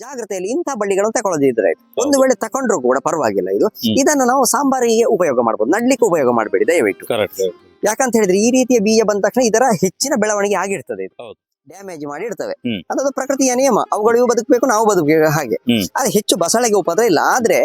ಜಾಗ್ರತೆಯಲ್ಲಿ ಇಂಥ ಬಳ್ಳಿಗಳನ್ನು ತಗೊಳ್ಳೋದಿದ್ರೆ ಒಂದು. ವೇಳೆ ತಕೊಂಡ್ರು ಕೂಡ ಪರವಾಗಿಲ್ಲ ಇದು. ಇದನ್ನು ನಾವು ಸಾಂಬಾರಿಗೆ ಉಪಯೋಗ ಮಾಡಬಹುದು ನಡ್ಲಿಕ್ಕೆ ಉಪಯೋಗ ಮಾಡಬೇಡಿ ದಯವಿಟ್ಟು ಯಾಕಂತ ಹೇಳಿದ್ರೆ ಈ ರೀತಿಯ ಬೀಜ ಬಂದ ತಕ್ಷಣ ಇದರ ಹೆಚ್ಚಿನ ಬೆಳವಣಿಗೆ ಆಗಿರ್ತದೆ. ಡ್ಯಾಮೇಜ್ ಮಾಡಿ ಇಡ್ತವೆ. ಅದೊಂದು ಪ್ರಕೃತಿಯ ನಿಯಮ. ಅವುಗಳಿಗೂ ಬದುಕಬೇಕು ನಾವು ಬದುಕಬೇಕು ಹಾಗೆ. ಆದ್ರೆ ಹೆಚ್ಚು ಬಸಳೆಗೆ ಉಪದ್ರ ಇಲ್ಲ. ಆದ್ರೆ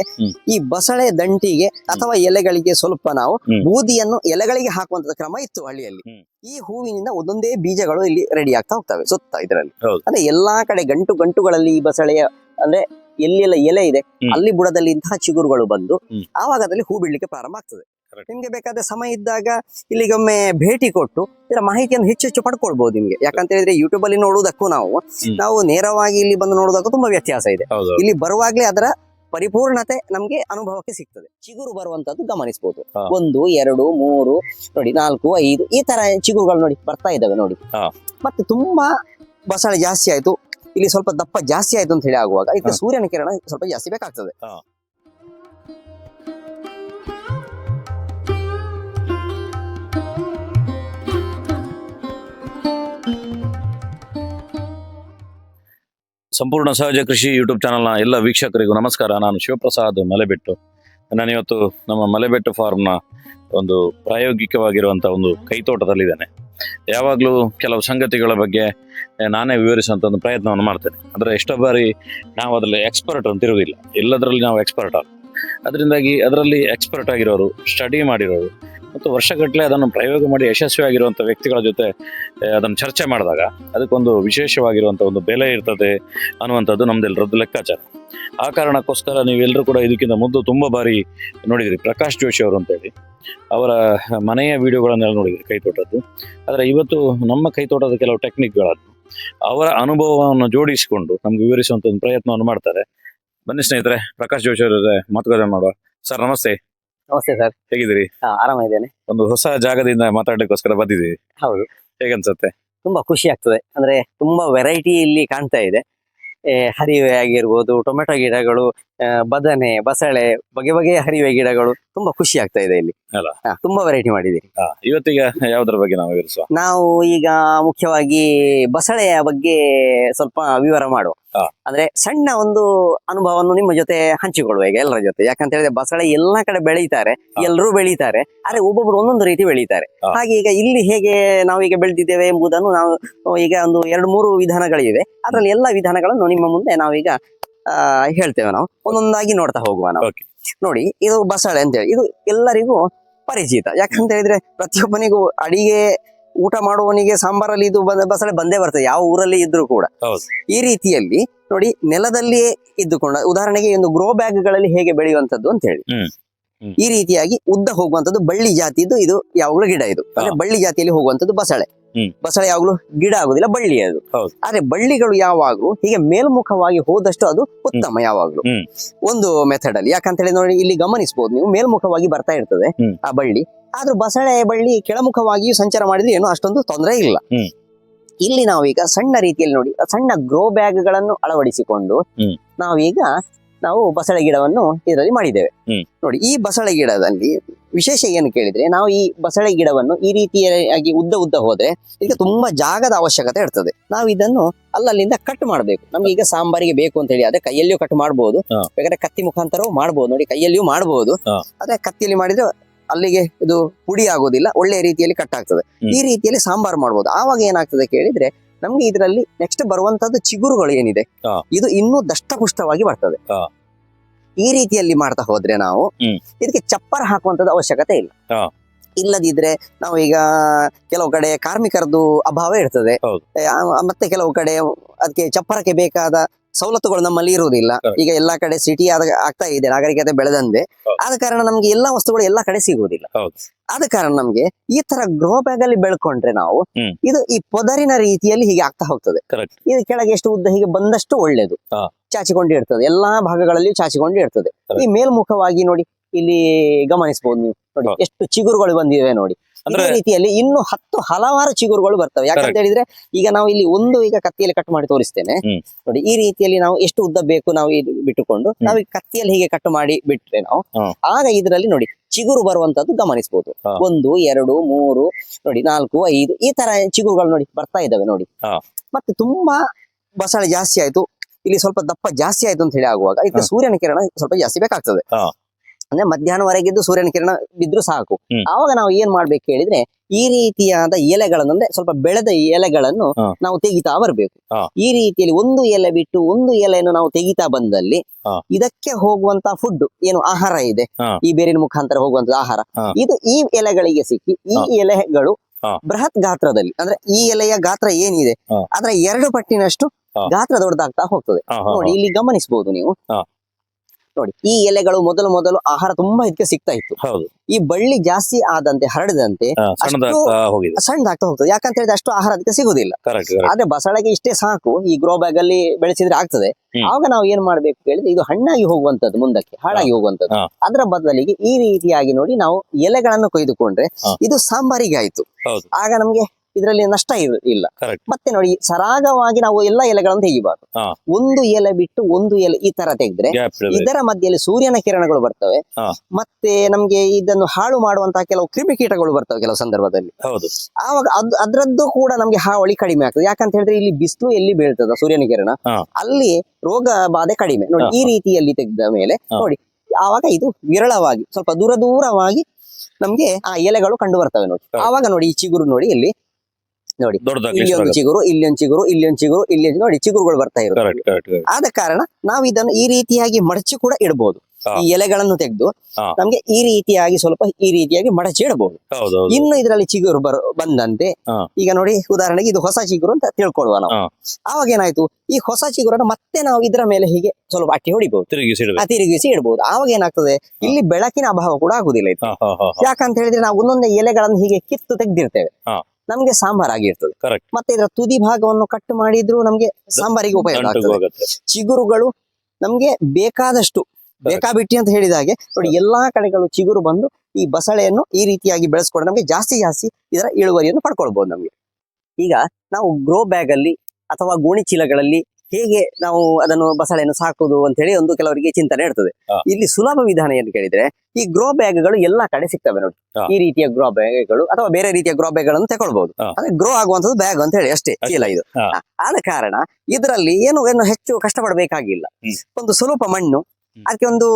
ಈ ಬಸಳೆ ದಂಟಿಗೆ ಅಥವಾ ಎಲೆಗಳಿಗೆ ಸ್ವಲ್ಪ ನಾವು. ಬೂದಿಯನ್ನು ಎಲೆಗಳಿಗೆ ಹಾಕುವಂತ ಕ್ರಮ ಇತ್ತು ಹಳ್ಳಿಯಲ್ಲಿ. ಈ ಹೂವಿನಿಂದ ಒಂದೊಂದೇ ಬೀಜಗಳು ಇಲ್ಲಿ ರೆಡಿ ಆಗ್ತಾ ಹೋಗ್ತವೆ ಸುತ್ತ ಇದರಲ್ಲಿ. ಅಂದ್ರೆ ಎಲ್ಲಾ ಕಡೆ ಗಂಟು ಗಂಟುಗಳಲ್ಲಿ ಈ ಬಸಳೆಯ ಅಂದ್ರೆ ಎಲ್ಲೆಲ್ಲ ಎಲೆ ಇದೆ ಅಲ್ಲಿ ಬುಡದಲ್ಲಿ ಇಂತಹ ಚಿಗುರುಗಳು ಬಂದು ಆವಾಗದಲ್ಲಿ ಹೂ ಬಿಡ್ಲಿಕ್ಕೆ ಪ್ರಾರಂಭ ಆಗ್ತದೆ. ನಿಮ್ಗೆ ಬೇಕಾದ ಸಮಯ ಇದ್ದಾಗ ಇಲ್ಲಿಗೊಮ್ಮೆ ಭೇಟಿ ಕೊಟ್ಟು ಇದರ ಮಾಹಿತಿಯನ್ನು ಹೆಚ್ಚು ಹೆಚ್ಚು ಪಡ್ಕೊಳ್ಬಹುದು ನಿಮ್ಗೆ. ಯಾಕಂತ ಹೇಳಿದ್ರೆ ಯೂಟ್ಯೂಬ್ ಅಲ್ಲಿ ನೋಡುವುದಕ್ಕೂ ನಾವು ನಾವು ನೇರವಾಗಿ ಇಲ್ಲಿ ಬಂದು ನೋಡುವುದಕ್ಕೂ ತುಂಬಾ ವ್ಯತ್ಯಾಸ ಇದೆ. ಇಲ್ಲಿ ಬರುವಾಗ್ಲೇ ಅದರ ಪರಿಪೂರ್ಣತೆ ನಮ್ಗೆ ಅನುಭವಕ್ಕೆ ಸಿಗ್ತದೆ. ಚಿಗುರು ಬರುವಂತದ್ದು ಗಮನಿಸಬಹುದು. ಒಂದು ಎರಡು ಮೂರು ನೋಡಿ ನಾಲ್ಕು ಐದು ಈ ತರ ಚಿಗುರುಗಳು ನೋಡಿ ಬರ್ತಾ ಇದ್ದಾವೆ ನೋಡಿ. ಮತ್ತೆ ತುಂಬಾ ಬಸಳೆ ಜಾಸ್ತಿ ಆಯ್ತು. ಇಲ್ಲಿ ಸ್ವಲ್ಪ ದಪ್ಪ ಜಾಸ್ತಿ ಆಯ್ತು ಅಂತ ಹೇಳಿ ಆಗುವಾಗ ಇದಕ್ಕೆ ಸೂರ್ಯನ ಕಿರಣ ಸ್ವಲ್ಪ ಜಾಸ್ತಿ ಬೇಕಾಗ್ತದೆ. ಸಂಪೂರ್ಣ ಸಹಜ ಕೃಷಿ ಯೂಟ್ಯೂಬ್ ಚಾನಲ್ನ ಎಲ್ಲ ವೀಕ್ಷಕರಿಗೂ ನಮಸ್ಕಾರ. ನಾನು ಶಿವಪ್ರಸಾದ್ ಮಲೆಬೆಟ್ಟು. ನಾನಿವತ್ತು ನಮ್ಮ ಮಲೆಬೆಟ್ಟು ಫಾರ್ಮ್ನ ಒಂದು ಪ್ರಾಯೋಗಿಕವಾಗಿರುವಂಥ ಒಂದು ಕೈತೋಟದಲ್ಲಿದ್ದೇನೆ. ಯಾವಾಗಲೂ ಕೆಲವು ಸಂಗತಿಗಳ ಬಗ್ಗೆ ನಾನೇ ವಿವರಿಸುವಂಥ ಒಂದು ಪ್ರಯತ್ನವನ್ನು ಮಾಡ್ತೇನೆ. ಅಂದರೆ ಎಷ್ಟೋ ಬಾರಿ ನಾವು ಅದರಲ್ಲಿ ಎಕ್ಸ್ಪರ್ಟ್ ಅಂತ ಇರುವುದಿಲ್ಲ. ಎಲ್ಲದರಲ್ಲಿ ನಾವು ಎಕ್ಸ್ಪರ್ಟ್ ಆಗ ಅದರಿಂದಾಗಿ ಅದರಲ್ಲಿ ಎಕ್ಸ್ಪರ್ಟ್ ಆಗಿರೋರು ಸ್ಟಡಿ ಮಾಡಿರೋರು ಮತ್ತು ವರ್ಷಗಟ್ಟಲೆ ಅದನ್ನು ಪ್ರಯೋಗ ಮಾಡಿ ಯಶಸ್ವಿಯಾಗಿರುವಂಥ ವ್ಯಕ್ತಿಗಳ ಜೊತೆ ಅದನ್ನು ಚರ್ಚೆ ಮಾಡಿದಾಗ ಅದಕ್ಕೊಂದು ವಿಶೇಷವಾಗಿರುವಂಥ ಒಂದು ಬೆಲೆ ಇರ್ತದೆ ಅನ್ನುವಂಥದ್ದು ನಮ್ದೆಲ್ಲರದ್ದು ಲೆಕ್ಕಾಚಾರ. ಆ ಕಾರಣಕ್ಕೋಸ್ಕರ ನೀವೆಲ್ಲರೂ ಕೂಡ ಇದಕ್ಕಿಂತ ಮೊದಲು ತುಂಬ ಬಾರಿ ನೋಡಿದಿರಿ. ಪ್ರಕಾಶ್ ಜೋಶಿ ಅವರು ಅಂತೇಳಿ. ಅವರ ಮನೆಯ ವಿಡಿಯೋಗಳನ್ನೆಲ್ಲ ನೋಡಿದಿರಿ ಕೈತೋಟದ್ದು. ಆದರೆ ಇವತ್ತು ನಮ್ಮ ಕೈತೋಟದ ಕೆಲವು ಟೆಕ್ನಿಕ್ಗಳನ್ನು ಅವರ ಅನುಭವವನ್ನು ಜೋಡಿಸಿಕೊಂಡು ನಮ್ಗೆ ವಿವರಿಸುವಂಥ ಒಂದು ಪ್ರಯತ್ನವನ್ನು ಮಾಡ್ತಾರೆ. ಬನ್ನಿ ಸ್ನೇಹಿತರೆ, ಪ್ರಕಾಶ್ ಜೋಶಿ ಅವರ ಮಾತುಕತೆ ಮಾಡುವ. ಸರ್, ನಮಸ್ತೆ. ನಮಸ್ತೆ ಸರ್. ಹೇಗಿದ್ದೀರಿ? ಆರಾಮ ಇದ್ದೇನೆ ಒಂದು ಹೊಸ ಜಾಗದಿಂದ ಮಾತಾಡಲಿಕ್ಕೋಸ್ಕರ ಬಂದಿದ್ದೀವಿ ಹೌದು. ಹೇಗನ್ಸುತ್ತೆ? ತುಂಬಾ ಖುಷಿ ಆಗ್ತದೆ. ಅಂದ್ರೆ ತುಂಬಾ ವೆರೈಟಿ ಇಲ್ಲಿ ಕಾಣ್ತಾ ಇದೆ. ಏ, ಹರಿವೆ ಆಗಿರ್ಬೋದು ಟೊಮೆಟೊ ಗಿಡಗಳು ಬದನೆ ಬಸಳೆ ಬಗೆ ಬಗೆಯ ಹರಿವೆ ಗಿಡಗಳು ತುಂಬಾ ಖುಷಿ ಆಗ್ತಾ ಇದೆ ಇಲ್ಲಿ ಅಲ್ಲ? ಹಾ, ತುಂಬಾ ವೆರೈಟಿ ಮಾಡಿದೆ ಹಾ ಇವತ್ತಿಗೆ ಯಾವುದ್ರ ಬಗ್ಗೆ ನಾವು ವಿವರಿಸುವ ನಾವು ಈಗ ಮುಖ್ಯವಾಗಿ ಬಸಳೆಯ ಬಗ್ಗೆ ಸ್ವಲ್ಪ ವಿವರ ಮಾಡುವ ಹಾ. ಅಂದ್ರೆ ಸಣ್ಣ ಒಂದು ಅನುಭವವನ್ನು ನಿಮ್ಮ ಜೊತೆ ಹಂಚಿಕೊಳ್ಳುವ ಈಗ ಎಲ್ಲರ ಜೊತೆ ಯಾಕಂತ ಹೇಳಿದ್ರೆ ಬಸಳೆ ಎಲ್ಲಾ ಕಡೆ ಬೆಳೀತಾರೆ ಹಾ. ಎಲ್ಲರೂ ಬೆಳೀತಾರೆ ಆದ್ರೆ ಒಬ್ಬೊಬ್ರು ಒಂದೊಂದು ರೀತಿ ಬೆಳೀತಾರೆ ಹಾ. ಹಾಗೆ ಈಗ ಇಲ್ಲಿ ಹೇಗೆ ನಾವು ಈಗ ಬೆಳೆದಿದ್ದೇವೆ ಎಂಬುದನ್ನು ನಾವು ಈಗ ಒಂದು ಎರಡು ಮೂರು ವಿಧಾನಗಳಿವೆ ಅದರಲ್ಲಿ ಎಲ್ಲಾ ವಿಧಾನಗಳನ್ನು ನಿಮ್ಮ ಮುಂದೆ ನಾವೀಗ ಹೇಳ್ತೇವೆ ನಾವು. ಒಂದೊಂದಾಗಿ ನೋಡ್ತಾ ಹೋಗುವ ನಾವು. ನೋಡಿ ಇದು ಬಸಳೆ ಅಂತ ಹೇಳಿ. ಇದು ಎಲ್ಲರಿಗೂ ಪರಿಚಿತ. ಯಾಕಂತ ಹೇಳಿದ್ರೆ ಪ್ರತಿಯೊಬ್ಬನಿಗೂ ಅಡಿಗೆ ಊಟ ಮಾಡುವವನಿಗೆ ಸಾಂಬಾರಲ್ಲಿ ಇದು ಬಂದ- ಬಸಳೆ ಬಂದೇ ಬರ್ತದೆ. ಯಾವ ಊರಲ್ಲಿ ಇದ್ರು ಕೂಡ. ಈ ರೀತಿಯಲ್ಲಿ ನೋಡಿ ನೆಲದಲ್ಲಿಯೇ ಇದ್ದುಕೊಂಡ ಉದಾಹರಣೆಗೆ ಒಂದು ಗ್ರೋ ಬ್ಯಾಗ್ಗಳಲ್ಲಿ ಹೇಗೆ ಬೆಳೆಯುವಂತದ್ದು ಅಂತ ಹೇಳಿ. ಈ ರೀತಿಯಾಗಿ ಉದ್ದ ಹೋಗುವಂತದ್ದು ಬಳ್ಳಿ ಜಾತಿದು ಇದು ಯಾವಾಗಲೂ ಗಿಡ ಇದು. ಅಂದ್ರೆ ಬಳ್ಳಿ ಜಾತಿಯಲ್ಲಿ ಹೋಗುವಂತದ್ದು ಬಸಳೆ. ಬಸಳೆ ಯಾವಾಗ್ಲೂ ಗಿಡ ಆಗುದಿಲ್ಲ ಬಳ್ಳಿ ಅದು. ಆದ್ರೆ ಬಳ್ಳಿಗಳು ಯಾವಾಗ್ಲೂ ಹೀಗೆ ಮೇಲ್ಮುಖವಾಗಿ ಹೋದಷ್ಟು ಅದು ಉತ್ತಮ ಯಾವಾಗ್ಲೂ. ಒಂದು ಮೆಥಡ್ ಅಲ್ಲಿ ಯಾಕಂತ ಹೇಳಿ ನೋಡಿ ಇಲ್ಲಿ ಗಮನಿಸಬಹುದು ನೀವು ಮೇಲ್ಮುಖವಾಗಿ ಬರ್ತಾ ಇರ್ತದೆ ಆ ಬಳ್ಳಿ. ಆದ್ರೂ ಬಸಳೆ ಬಳ್ಳಿ ಕೆಳಮುಖವಾಗಿಯೂ ಸಂಚಾರ ಮಾಡಿದ್ರೆ ಏನು ಅಷ್ಟೊಂದು ತೊಂದರೆ ಇಲ್ಲ. ಇಲ್ಲಿ ನಾವೀಗ ಸಣ್ಣ ರೀತಿಯಲ್ಲಿ ನೋಡಿ ಸಣ್ಣ ಗ್ರೋ ಬ್ಯಾಗ್ಗಳನ್ನು ಅಳವಡಿಸಿಕೊಂಡು ನಾವೀಗ ನಾವು ಬಸಳೆ ಗಿಡವನ್ನು ಇದರಲ್ಲಿ ಮಾಡಿದ್ದೇವೆ. ನೋಡಿ ಈ ಬಸಳೆ ಗಿಡದಲ್ಲಿ ವಿಶೇಷ ಏನು ಕೇಳಿದ್ರೆ ನಾವು ಈ ಬಸಳೆ ಗಿಡವನ್ನು ಈ ರೀತಿಯಾಗಿ ಉದ್ದ ಉದ್ದ ಹೋದ್ರೆ ಇದಕ್ಕೆ ತುಂಬಾ ಜಾಗದ ಅವಶ್ಯಕತೆ ಇರ್ತದೆ. ನಾವು ಇದನ್ನು ಅಲ್ಲಲ್ಲಿಂದ ಕಟ್ ಮಾಡಬೇಕು. ನಮ್ಗೆ ಈಗ ಸಾಂಬಾರಿಗೆ ಬೇಕು ಅಂತ ಹೇಳಿ ಅದೇ ಕೈಯಲ್ಲಿಯೂ ಕಟ್ ಮಾಡಬಹುದು. ಬೇಕಾದ್ರೆ ಕತ್ತಿ ಮುಖಾಂತರವೂ ಮಾಡಬಹುದು ನೋಡಿ ಕೈಯಲ್ಲಿಯೂ ಮಾಡಬಹುದು. ಅದೇ ಕತ್ತಿಯಲ್ಲಿ ಮಾಡಿದ್ರೆ ಅಲ್ಲಿಗೆ ಇದು ಪುಡಿ ಆಗೋದಿಲ್ಲ ಒಳ್ಳೆ ರೀತಿಯಲ್ಲಿ ಕಟ್ ಆಗ್ತದೆ. ಈ ರೀತಿಯಲ್ಲಿ ಸಾಂಬಾರ್ ಮಾಡಬಹುದು ಆವಾಗ ಏನಾಗ್ತದೆ ಕೇಳಿದ್ರೆ ನಮ್ಗೆ ಇದರಲ್ಲಿ ನೆಕ್ಸ್ಟ್ ಬರುವಂತದ್ದು ಚಿಗುರುಗಳು ಏನಿದೆ? ಇದು ಇನ್ನೂ ದಷ್ಟಪುಷ್ಟವಾಗಿ ಬರ್ತದೆ. ಈ ರೀತಿಯಲ್ಲಿ ಮಾಡ್ತಾ ಹೋದ್ರೆ ನಾವು. ಇದಕ್ಕೆ ಚಪ್ಪರ ಹಾಕುವಂತದ್ದು ಅವಶ್ಯಕತೆ ಇಲ್ಲ ಇಲ್ಲದಿದ್ರೆ ನಾವು ಈಗ ಕೆಲವು ಕಡೆ ಕಾರ್ಮಿಕರದ್ದು ಅಭಾವ ಇರ್ತದೆ. ಮತ್ತೆ ಕೆಲವು ಕಡೆ ಅದಕ್ಕೆ ಚಪ್ಪರಕ್ಕೆ ಬೇಕಾದ ಸವಲತ್ತುಗಳು ನಮ್ಮಲ್ಲಿ ಇರುವುದಿಲ್ಲ ಈಗ ಎಲ್ಲಾ ಕಡೆ ಸಿಟಿ ಆದ ಆಗ್ತಾ ಇದೆ ನಾಗರಿಕತೆ ಬೆಳೆದಂತೆ. ಆದ ಕಾರಣ ನಮ್ಗೆ ಎಲ್ಲಾ ವಸ್ತುಗಳು ಎಲ್ಲಾ ಕಡೆ ಸಿಗುವುದಿಲ್ಲ. ಆದ ಕಾರಣ ನಮ್ಗೆ ಈ ತರ ಗ್ರೋ ಬ್ಯಾಗ್ ಅಲ್ಲಿ ಬೆಳ್ಕೊಂಡ್ರೆ ನಾವು ಇದು ಈ ಪೊದರಿನ ರೀತಿಯಲ್ಲಿ ಹೀಗೆ ಆಗ್ತಾ ಹೋಗ್ತದೆ. ಇದು ಕೆಳಗೆ ಎಷ್ಟು ಉದ್ದ ಹೀಗೆ ಬಂದಷ್ಟು ಒಳ್ಳೇದು. ಚಾಚಿಕೊಂಡು ಇರ್ತದೆ. ಎಲ್ಲಾ ಭಾಗಗಳಲ್ಲಿಯೂ ಚಾಚಿಕೊಂಡು ಇರ್ತದೆ. ಈ ಮೇಲ್ಮುಖವಾಗಿ ನೋಡಿ ಇಲ್ಲಿ ಗಮನಿಸಬಹುದು ನೀವು. ನೋಡಿ ಎಷ್ಟು ಚಿಗುರುಗಳು ಬಂದಿವೆ ನೋಡಿ. ಅದೇ ರೀತಿಯಲ್ಲಿ ಇನ್ನು ಹತ್ತು ಹಲವಾರು ಚಿಗುರುಗಳು ಬರ್ತವೆ. ಯಾಕಂತ ಹೇಳಿದ್ರೆ ಈಗ ನಾವು ಇಲ್ಲಿ ಒಂದು ಈಗ ಕತ್ತಿಯಲ್ಲಿ ಕಟ್ ಮಾಡಿ ತೋರಿಸ್ತೇನೆ. ನೋಡಿ ಈ ರೀತಿಯಲ್ಲಿ ನಾವು ಎಷ್ಟು ಉದ್ದ ಬೇಕು ನಾವು ಬಿಟ್ಟುಕೊಂಡು ನಾವು ಕತ್ತಿಯಲ್ಲಿ ಹೀಗೆ ಕಟ್ ಮಾಡಿ ಬಿಟ್ರೆ ನಾವು. ಆಗ ಇದರಲ್ಲಿ ನೋಡಿ ಚಿಗುರು ಬರುವಂತದ್ದು ಗಮನಿಸಬಹುದು. ಒಂದು ಎರಡು ಮೂರು ನೋಡಿ ನಾಲ್ಕು ಐದು ಈ ತರ ಚಿಗುರುಗಳು ನೋಡಿ ಬರ್ತಾ ಇದಾವೆ ನೋಡಿ. ಮತ್ತೆ ತುಂಬಾ ಬಸಳೆ ಜಾಸ್ತಿ ಆಯ್ತು. ಇಲ್ಲಿ ಸ್ವಲ್ಪ ದಪ್ಪ ಜಾಸ್ತಿ ಆಯ್ತು ಅಂತ ಹೇಳಿ ಆಗುವಾಗ ಇದಕ್ಕೆ ಸೂರ್ಯನ ಕಿರಣ ಸ್ವಲ್ಪ ಜಾಸ್ತಿ ಬೇಕಾಗ್ತದೆ. ಅಂದ್ರೆ ಮಧ್ಯಾಹ್ನವರೆಗಿದ್ದು ಸೂರ್ಯನ ಕಿರಣ ಬಿದ್ರು ಸಾಕು. ಆವಾಗ ನಾವು ಏನ್ ಮಾಡ್ಬೇಕು ಹೇಳಿದ್ರೆ ಈ ರೀತಿಯಾದ ಎಲೆಗಳನ್ನು ಅಂದ್ರೆ ಸ್ವಲ್ಪ ಬೆಳೆದ ಎಲೆಗಳನ್ನು ನಾವು ತೆಗಿತಾ ಬರಬೇಕು. ಈ ರೀತಿಯಲ್ಲಿ ಒಂದು ಎಲೆ ಬಿಟ್ಟು ಒಂದು ಎಲೆಯನ್ನು ನಾವು ತೆಗಿತಾ ಬಂದಲ್ಲಿ ಇದಕ್ಕೆ ಹೋಗುವಂತ ಫುಡ್ ಏನು ಆಹಾರ ಇದೆ. ಈ ಬೇರಿನ ಮುಖಾಂತರ ಹೋಗುವಂತ ಆಹಾರ. ಇದು ಈ ಎಲೆಗಳಿಗೆ ಸಿಕ್ಕಿ ಈ. ಎಲೆಗಳು. ಬೃಹತ್ ಗಾತ್ರದಲ್ಲಿ ಅಂದ್ರೆ ಈ ಎಲೆಯ ಗಾತ್ರ ಏನಿದೆ ಅಂದ್ರೆ ಎರಡು ಪಟ್ಟಿನಷ್ಟು ಗಾತ್ರ ದೊಡ್ಡದಾಗ್ತಾ ಹೋಗ್ತದೆ. ನೋಡಿ ಇಲ್ಲಿ ಗಮನಿಸಬಹುದು ನೀವು. ನೋಡಿ ಈ ಎಲೆಗಳು ಮೊದಲು ಮೊದಲು ಆಹಾರ ತುಂಬಾ ಇದಕ್ಕೆ ಸಿಗ್ತಾ ಇತ್ತು. ಈ ಬಳ್ಳಿ ಜಾಸ್ತಿ ಆದಂತೆ ಹರಡದಂತೆ ಸಣ್ಣ ಸಣ್ಣದಾಗ್ತಾ ಹೋಗ್ತದೆ. ಯಾಕಂತ ಹೇಳಿದ್ರೆ ಅಷ್ಟು ಆಹಾರ ಅದಕ್ಕೆ ಸಿಗುದಿಲ್ಲ. ಆದ್ರೆ ಬಸಳೆಗೆ ಇಷ್ಟೇ ಸಾಕು ಈ ಗ್ರೋ ಬ್ಯಾಗ್ ಅಲ್ಲಿ ಬೆಳೆಸಿದ್ರೆ ಆಗ್ತದೆ. ಆವಾಗ ನಾವು ಏನ್ ಮಾಡ್ಬೇಕು ಹೇಳಿದ್ರೆ ಇದು ಹಣ್ಣಾಗಿ ಹೋಗುವಂತದ್ದು ಮುಂದಕ್ಕೆ ಹಾಳಾಗಿ ಹೋಗುವಂತದ್ದು. ಅದರ ಬದಲಿಗೆ ಈ ರೀತಿಯಾಗಿ ನೋಡಿ ನಾವು ಎಲೆಗಳನ್ನು ಕೊಯ್ದುಕೊಂಡ್ರೆ ಇದು ಸಾಂಬಾರಿಗೆ ಆಯ್ತು. ಆಗ ನಮ್ಗೆ ಇದರಲ್ಲಿ ನಷ್ಟ ಇಲ್ಲ. ಮತ್ತೆ ನೋಡಿ ಸರಾಗವಾಗಿ ನಾವು ಎಲ್ಲ ಎಲೆಗಳನ್ನು ತೆಗಿಬಾರ್ದು ಒಂದು ಎಲೆ ಬಿಟ್ಟು ಒಂದು ಎಲೆ ಈ ತರ ತೆಗೆದ್ರೆ ಇದರ ಮಧ್ಯೆಯಲ್ಲಿ ಸೂರ್ಯನ ಕಿರಣಗಳು ಬರ್ತವೆ. ಮತ್ತೆ ನಮ್ಗೆ ಇದನ್ನು ಹಾಳು ಮಾಡುವಂತಹ ಕೆಲವು ಕ್ರಿಮಿಕೀಟಗಳು ಬರ್ತವೆ ಕೆಲವು ಸಂದರ್ಭದಲ್ಲಿ. ಹೌದು. ಆವಾಗ ಅದು ಅದರದ್ದು ಕೂಡ ನಮ್ಗೆ ಹಾವಳಿ ಕಡಿಮೆ ಆಗ್ತದೆ. ಯಾಕಂತ ಹೇಳಿದ್ರೆ ಇಲ್ಲಿ ಬಿಸಿಲು ಎಲ್ಲಿ ಬೀಳ್ತದ ಸೂರ್ಯನ ಕಿರಣ? ಅಲ್ಲಿ ರೋಗ ಬಾಧೆ ಕಡಿಮೆ. ನೋಡಿ ಈ ರೀತಿಯಲ್ಲಿ ತೆಗೆದ ಮೇಲೆ ನೋಡಿ ಆವಾಗ ಇದು ವಿರಳವಾಗಿ ಸ್ವಲ್ಪ ದೂರ ದೂರವಾಗಿ ನಮ್ಗೆ ಆ ಎಲೆಗಳು ಕಂಡು ಬರ್ತವೆ ನೋಡಿ. ಆವಾಗ ನೋಡಿ ಈ ಚಿಗುರು ನೋಡಿ ಇಲ್ಲಿ ನೋಡಿ. ದೊಡ್ಡದಾಗ್ಲಿ ಇಲ್ಲಿ ಒಂದು ಚಿಗುರು ಇಲ್ಲಿ ಚಿಗುರು ಇಲ್ಲಿ ಒಂದು ಚಿಗುರು ಇಲ್ಲಿ ನೋಡಿ ಚಿಗುರುಗಳು ಬರ್ತಾ ಇರುತ್ತೆ. ಆದ ಕಾರಣ ನಾವು ಇದನ್ನು ಈ ರೀತಿಯಾಗಿ ಮಡಚಿ ಕೂಡ ಇಡಬಹುದು ಈ ಎಲೆಗಳನ್ನು ತೆಗೆದು. ನಮ್ಗೆ ಈ ರೀತಿಯಾಗಿ ಸ್ವಲ್ಪ ಈ ರೀತಿಯಾಗಿ ಮಡಚಿ ಇಡಬಹುದು ಹೌದು ಹೌದು ಇನ್ನು ಇದರಲ್ಲಿ ಚಿಗುರು ಬರ ಬಂದಂತೆ ಈಗ ನೋಡಿ ಉದಾಹರಣೆಗೆ ಇದು ಹೊಸ ಚಿಗುರು ಅಂತ ತಿಳ್ಕೊಳ್ಳುವ ನಾವು. ಆವಾಗ ಏನಾಯ್ತು? ಈ ಹೊಸ ಚಿಗುರನ್ನು ಮತ್ತೆ ನಾವು ಇದರ ಮೇಲೆ ಹೀಗೆ ಸ್ವಲ್ಪ ಅಟ್ಟಿ ಹೊಡಿಬಹುದು ತಿರುಗಿಸಿ ಇಡಬಹುದು ಆವಾಗ ಏನಾಗ್ತದೆ? ಇಲ್ಲಿ ಬೆಳಕಿನ ಅಭಾವ ಕೂಡ ಆಗುದಿಲ್ಲ ಇದು. ಯಾಕಂತ ಹೇಳಿದ್ರೆ ನಾವು ಒಂದೊಂದೇ ಎಲೆಗಳನ್ನು ಹೀಗೆ ಕಿತ್ತು ತೆಗ್ದಿರ್ತೇವೆ. ನಮ್ಗೆ ಸಾಂಬಾರ್ ಆಗಿರ್ತದೆ Correct. ಮತ್ತೆ ಇದರ ತುದಿ ಭಾಗವನ್ನು ಕಟ್ ಮಾಡಿದ್ರು ನಮ್ಗೆ ಸಾಂಬಾರಿಗೆ ಉಪಯೋಗ ಆಗ್ತದೆ. ಚಿಗುರುಗಳು ನಮ್ಗೆ ಬೇಕಾದಷ್ಟು ಬೇಕಾಬಿಟ್ಟಿ ಅಂತ ಹೇಳಿದಾಗೆ ನೋಡಿ ಎಲ್ಲಾ ಕಡೆಗಳು ಚಿಗುರು ಬಂದು ಈ ಬಸಳೆಯನ್ನು ಈ ರೀತಿಯಾಗಿ ಬೆಳೆಸ್ಕೊಂಡು ನಮ್ಗೆ ಜಾಸ್ತಿ ಜಾಸ್ತಿ ಇದರ ಇಳುವರಿಯನ್ನು ಪಡ್ಕೊಳ್ಬಹುದು ನಮ್ಗೆ. ಈಗ ನಾವು ಗ್ರೋ ಬ್ಯಾಗ್ ಅಲ್ಲಿ ಅಥವಾ ಗೋಣಿ ಚೀಲಗಳಲ್ಲಿ ಹೇಗೆ ನಾವು ಅದನ್ನು ಬಸಳೆಯನ್ನು ಸಾಕುದು ಅಂತ ಹೇಳಿ ಒಂದು ಕೆಲವರಿಗೆ ಚಿಂತನೆ ಇರ್ತದೆ. ಇಲ್ಲಿ ಸುಲಭ ವಿಧಾನ ಏನು ಕೇಳಿದ್ರೆ ಈ ಗ್ರೋ ಬ್ಯಾಗ್ಗಳು ಎಲ್ಲಾ ಕಡೆ ಸಿಗ್ತವೆ ನೋಡಿ ಈ ರೀತಿಯ ಗ್ರೋ ಬ್ಯಾಗ್ಗಳು ಅಥವಾ ಬೇರೆ ರೀತಿಯ ಗ್ರೋ ಬ್ಯಾಗ್ಗಳನ್ನು ತಗೊಳ್ಬಹುದು ಹಾ. ಅಂದ್ರೆ ಗ್ರೋ ಆಗುವಂತದ್ದು ಬ್ಯಾಗ್ ಅಂತ ಹೇಳಿ ಅಷ್ಟೇ ಚೀಲ ಇದು. ಆದ ಕಾರಣ ಇದರಲ್ಲಿ ಏನು ಏನು ಹೆಚ್ಚು ಕಷ್ಟಪಡಬೇಕಾಗಿಲ್ಲ. ಒಂದು ಸ್ವಲ್ಪ ಮಣ್ಣು. ಅದಕ್ಕೆ ಒಂದು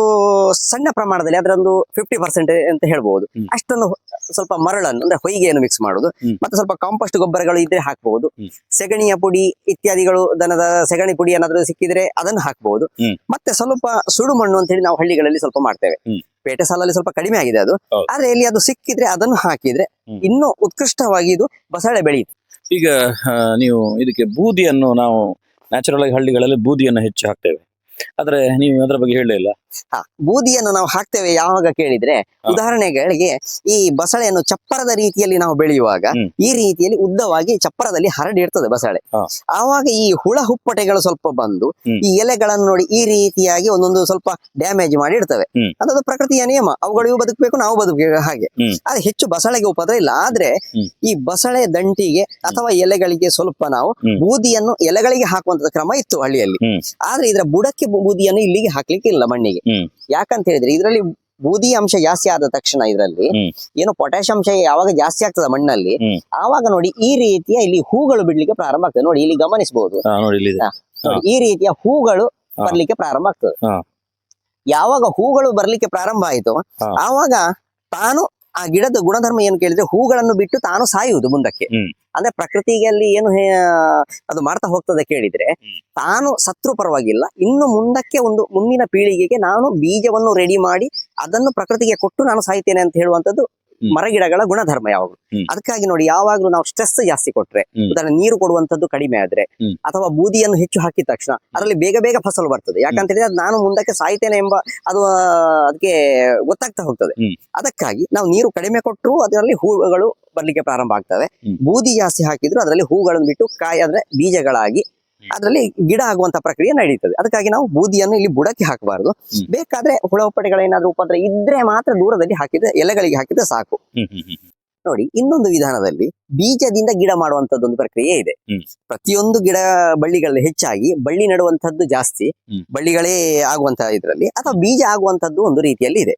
ಸಣ್ಣ ಪ್ರಮಾಣದಲ್ಲಿ ಅದರೊಂದು ಫಿಫ್ಟಿ ಪರ್ಸೆಂಟ್ ಅಂತ ಹೇಳ್ಬಹುದು ಅಷ್ಟೊಂದು ಸ್ವಲ್ಪ ಮರಳನ್ನು ಅಂದ್ರೆ ಹೊಯ್ಗೆಯನ್ನು ಮಿಕ್ಸ್ ಮಾಡುದು ಮತ್ತೆ ಸ್ವಲ್ಪ ಕಾಂಪೋಸ್ಟ್ ಗೊಬ್ಬರಗಳು ಇದ್ರೆ ಹಾಕಬಹುದು ಸೆಗಣಿಯ ಪುಡಿ ಇತ್ಯಾದಿಗಳು ದನದ ಸೆಗಣಿ ಪುಡಿ ಏನಾದ್ರೂ ಸಿಕ್ಕಿದ್ರೆ ಅದನ್ನು ಹಾಕಬಹುದು ಮತ್ತೆ ಸ್ವಲ್ಪ ಸುಡು ಮಣ್ಣು ಅಂತ ಹೇಳಿ ನಾವು ಹಳ್ಳಿಗಳಲ್ಲಿ ಸ್ವಲ್ಪ ಮಾಡ್ತೇವೆ. ಪೇಟೆ ಸಾಲಲ್ಲಿ ಸ್ವಲ್ಪ ಕಡಿಮೆ ಆಗಿದೆ ಅದು. ಆದ್ರೆ ಇಲ್ಲಿ ಅದು ಸಿಕ್ಕಿದ್ರೆ ಅದನ್ನು ಹಾಕಿದ್ರೆ. ಇನ್ನೂ ಉತ್ಕೃಷ್ಟವಾಗಿ ಇದು ಬಸಳೆ ಬೆಳೆಯುತ್ತೆ. ಈಗ ನೀವು ಇದಕ್ಕೆ ಬೂದಿಯನ್ನು ನಾವು ನ್ಯಾಚುರಲ್ ಆಗಿ ಹಳ್ಳಿಗಳಲ್ಲಿ ಬೂದಿಯನ್ನು ಹೆಚ್ಚು ಹಾಕ್ತೇವೆ. ಆದ್ರೆ ನೀವು ಅದರ ಬಗ್ಗೆ ಹೇಳಲೇ ಬೂದಿಯನ್ನು ನಾವು ಹಾಕ್ತೇವೆ ಯಾವಾಗ ಕೇಳಿದ್ರೆ. ಉದಾಹರಣೆಗಳಿಗೆ ಈ ಬಸಳೆಯನ್ನು ಚಪ್ಪರದ ರೀತಿಯಲ್ಲಿ ನಾವು ಬೆಳೆಯುವಾಗ ಈ ರೀತಿಯಲ್ಲಿ ಉದ್ದವಾಗಿ ಚಪ್ಪರದಲ್ಲಿ ಹರಡಿರ್ತದೆ ಬಸಳೆ ಹಾ. ಆವಾಗ ಈ ಹುಳ ಹುಪ್ಪಟೆಗಳು ಸ್ವಲ್ಪ ಬಂದು ಈ ಎಲೆಗಳನ್ನು ನೋಡಿ ಈ ರೀತಿಯಾಗಿ ಒಂದೊಂದು ಸ್ವಲ್ಪ ಡ್ಯಾಮೇಜ್ ಮಾಡಿ ಇಡ್ತವೆ. ಅದೊಂದು ಪ್ರಕೃತಿಯ ನಿಯಮ ಅವುಗಳು ಇವು ಬದುಕಬೇಕು ನಾವು ಬದುಕಬೇಕು ಹಾಗೆ. ಅದು ಹೆಚ್ಚು ಬಸಳೆಗೆ ಉಪದ್ರ ಇಲ್ಲ ಆದ್ರೆ ಈ ಬಸಳೆ ದಂಟಿಗೆ ಅಥವಾ ಎಲೆಗಳಿಗೆ ಸ್ವಲ್ಪ ನಾವು. ಬೂದಿಯನ್ನು ಎಲೆಗಳಿಗೆ ಹಾಕುವಂತ ಕ್ರಮ ಇತ್ತು ಹಳ್ಳಿಯಲ್ಲಿ ಆದ್ರೆ ಇದರ ಬುಡಕ್ಕೆ ಬೂದಿಯನ್ನು ಇಲ್ಲಿಗೆ ಹಾಕ್ಲಿಕ್ಕೆ ಇಲ್ಲ ಮಣ್ಣಿಗೆ. ಯಾಕಂತ ಹೇಳಿದ್ರೆ ಇದರಲ್ಲಿ ಬೂದಿ ಅಂಶ ಜಾಸ್ತಿ ಆದ ತಕ್ಷಣ ಇದರಲ್ಲಿ ಏನು ಪೊಟ್ಯಾಶ್ ಅಂಶ ಯಾವಾಗ ಜಾಸ್ತಿ ಆಗ್ತದೆ ಮಣ್ಣಲ್ಲಿ ಆವಾಗ ನೋಡಿ ಈ ರೀತಿಯ ಇಲ್ಲಿ ಹೂಗಳು ಬಿಡ್ಲಿಕ್ಕೆ ಪ್ರಾರಂಭ ಆಗ್ತದೆ. ನೋಡಿ ಇಲ್ಲಿ ಗಮನಿಸಬಹುದು. ಈ ರೀತಿಯ ಹೂಗಳು. ಬರ್ಲಿಕ್ಕೆ ಪ್ರಾರಂಭ ಆಗ್ತದೆ. ಯಾವಾಗ ಹೂಗಳು ಬರ್ಲಿಕ್ಕೆ ಪ್ರಾರಂಭ ಆಯ್ತು ಆವಾಗ ತಾನು ಆ ಗಿಡದ ಗುಣಧರ್ಮ ಏನು ಕೇಳಿದ್ರೆ ಹೂಗಳನ್ನು ಬಿಟ್ಟು ತಾನು ಸಾಯುವುದು ಮುಂದಕ್ಕೆ. ಅಂದ್ರೆ ಪ್ರಕೃತಿಯಲ್ಲಿ ಏನು ಹೇ- ಅದು ಮಾಡ್ತಾ ಹೋಗ್ತದೆ ಕೇಳಿದ್ರೆ ತಾನು ಸತ್ರು ಪರವಾಗಿಲ್ಲ ಇನ್ನು ಮುಂದಕ್ಕೆ ಒಂದು ಮುಂದಿನ ಪೀಳಿಗೆಗೆ ನಾನು ಬೀಜವನ್ನು ರೆಡಿ ಮಾಡಿ ಅದನ್ನು ಪ್ರಕೃತಿಗೆ ಕೊಟ್ಟು ನಾನು ಸಾಯ್ತೇನೆ ಅಂತ ಹೇಳುವಂತದ್ದು ಮರಗಿಡಗಳ ಗುಣಧರ್ಮ ಯಾವಾಗಲೂ. ಅದಕ್ಕಾಗಿ ನೋಡಿ ಯಾವಾಗ್ಲೂ ನಾವು ಸ್ಟ್ರೆಸ್ ಜಾಸ್ತಿ ಕೊಟ್ರೆ. ಉದಾಹರಣೆ ನೀರು ಕೊಡುವಂತದ್ದು ಕಡಿಮೆ ಆದ್ರೆ ಅಥವಾ ಬೂದಿಯನ್ನು ಹೆಚ್ಚು ಹಾಕಿದ ತಕ್ಷಣ ಅದರಲ್ಲಿ ಬೇಗ ಬೇಗ ಫಸಲು ಬರ್ತದೆ. ಯಾಕಂತ ಹೇಳಿದ್ರೆ ಅದು ನಾನು ಮುಂದಕ್ಕೆ ಸಾಯ್ತೇನೆ ಎಂಬ ಅದು ಅದಕ್ಕೆ ಗೊತ್ತಾಗ್ತಾ ಹೋಗ್ತದೆ. ಅದಕ್ಕಾಗಿ ನಾವು ನೀರು ಕಡಿಮೆ ಕೊಟ್ಟರು ಅದರಲ್ಲಿ ಹೂಗಳು ಬರ್ಲಿಕ್ಕೆ ಪ್ರಾರಂಭ ಆಗ್ತವೆ. ಬೂದಿ ಜಾಸ್ತಿ ಹಾಕಿದ್ರು ಅದರಲ್ಲಿ ಹೂಗಳನ್ನು ಬಿಟ್ಟು ಕಾಯಿ ಅಂದ್ರೆ ಬೀಜಗಳಾಗಿ. ಅದರಲ್ಲಿ ಗಿಡ ಆಗುವಂತ ಪ್ರಕ್ರಿಯೆ ನಡೀತದೆ. ಅದಕ್ಕಾಗಿ ನಾವು ಬೂದಿಯನ್ನು ಇಲ್ಲಿ ಬುಡಕ್ಕೆ ಹಾಕಬಾರದು. ಬೇಕಾದ್ರೆ ಹುಳ ಉಪದ್ರ ಇದ್ರೆ ಮಾತ್ರ ದೂರದಲ್ಲಿ ಹಾಕಿದ್ರೆ ಎಲೆಗಳಿಗೆ ಹಾಕಿದ್ರೆ ಸಾಕು. ನೋಡಿ ಇನ್ನೊಂದು ವಿಧಾನದಲ್ಲಿ ಬೀಜದಿಂದ ಗಿಡ ಮಾಡುವಂತದ್ದು ಒಂದು ಪ್ರಕ್ರಿಯೆ ಇದೆ. ಪ್ರತಿಯೊಂದು ಗಿಡ ಬಳ್ಳಿಗಳಲ್ಲಿ ಹೆಚ್ಚಾಗಿ ಬಳ್ಳಿ ನೆಡುವಂತದ್ದು ಜಾಸ್ತಿ ಬಳ್ಳಿಗಳೇ ಆಗುವಂತಹ ಇದರಲ್ಲಿ ಅಥವಾ ಬೀಜ ಆಗುವಂತದ್ದು ಒಂದು ರೀತಿಯಲ್ಲಿ ಇದೆ.